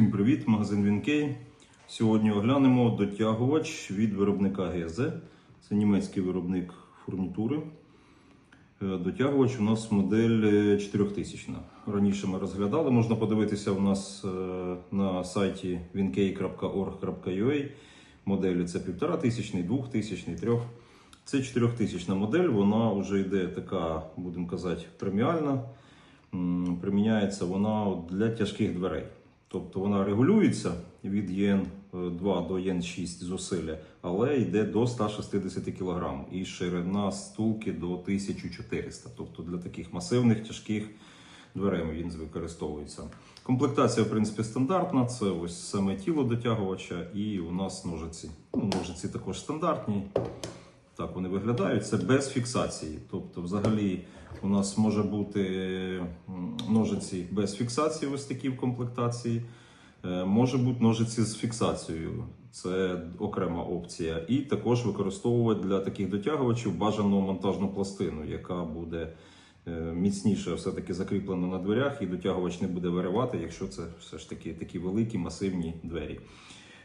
Всім привіт, магазин Вінкей. Сьогодні оглянемо дотягувач від виробника ГЗ. Це німецький виробник фурнітури. Е, Дотягувач у нас модель е, 4000. Раніше ми розглядали. Можна подивитися у нас е, на сайті winkei.org.ua. Моделі це 1500, 2000, 3. Це 4000 модель, вона вже йде така, будемо казати, преміальна. Приміняється вона для тяжких дверей. Тобто вона регулюється від ЄН 2 до ЄН 6 зусилля, але йде до 160 кг і ширина стулки до 1400. Тобто для таких масивних тяжких дверей він використовується. Комплектація, в принципі, стандартна. Це ось саме тіло дотягувача, і у нас ножиці. Ну, ножиці також стандартні. Так вони виглядають. Це без фіксації. Тобто, взагалі, у нас може бути ножиці без фіксації, ось такі в комплектації. Е, Може бути ножиці з фіксацією, це окрема опція. І також використовувати для таких дотягувачів бажану монтажну пластину, яка буде е, міцніше все-таки закріплена на дверях, і дотягувач не буде виривати, якщо це все ж таки такі великі масивні двері.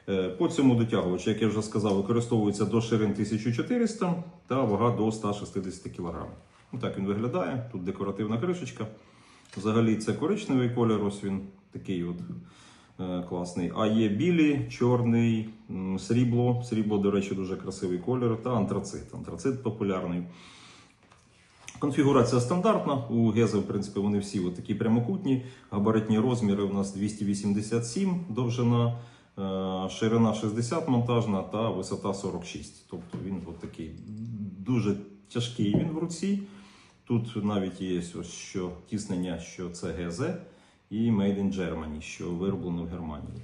Е, По цьому дотягувачу, як я вже сказав, використовується до ширин 1400 та вага до 160 кг. Так він виглядає. Тут декоративна кришечка. Взагалі це коричневий колір, ось він такий от е, класний. А є білий, чорний, срібло. Срібло, до речі, дуже красивий колір, та антрацит. Антрацит популярний. Конфігурація стандартна. У Гези, в принципі, вони всі от такі прямокутні. Габаритні розміри у нас 287 довжина, е, ширина 60 монтажна та висота 46. Тобто він от такий дуже тяжкий він в руці. Тут навіть є ось що тіснення, що це ГЗ і Made in Germany, що вироблено в Германії.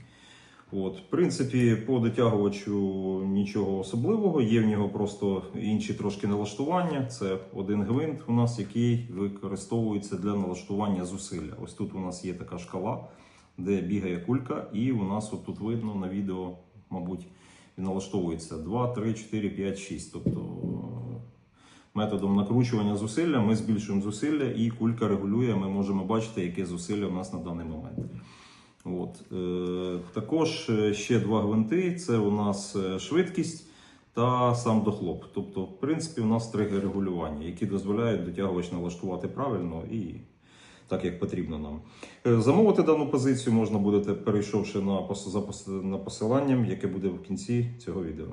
От, в принципі, по дотягувачу нічого особливого. Є в нього просто інші трошки налаштування. Це один гвинт у нас, який використовується для налаштування зусилля. Ось тут у нас є така шкала, де бігає кулька, і у нас от тут видно на відео, мабуть, налаштовується 2, 3, 4, 5, 6. Тобто методом накручування зусилля ми збільшуємо зусилля, і кулька регулює. Ми можемо бачити, яке зусилля у нас на даний момент. От. Е, також е, ще два гвинти: це у нас е, швидкість та сам дохлоп. Тобто, в принципі, у нас три регулювання, які дозволяють дотягувач налаштувати правильно і так, як потрібно нам. Замовити дану позицію можна буде, перейшовши на посиланням, яке буде в кінці цього відео.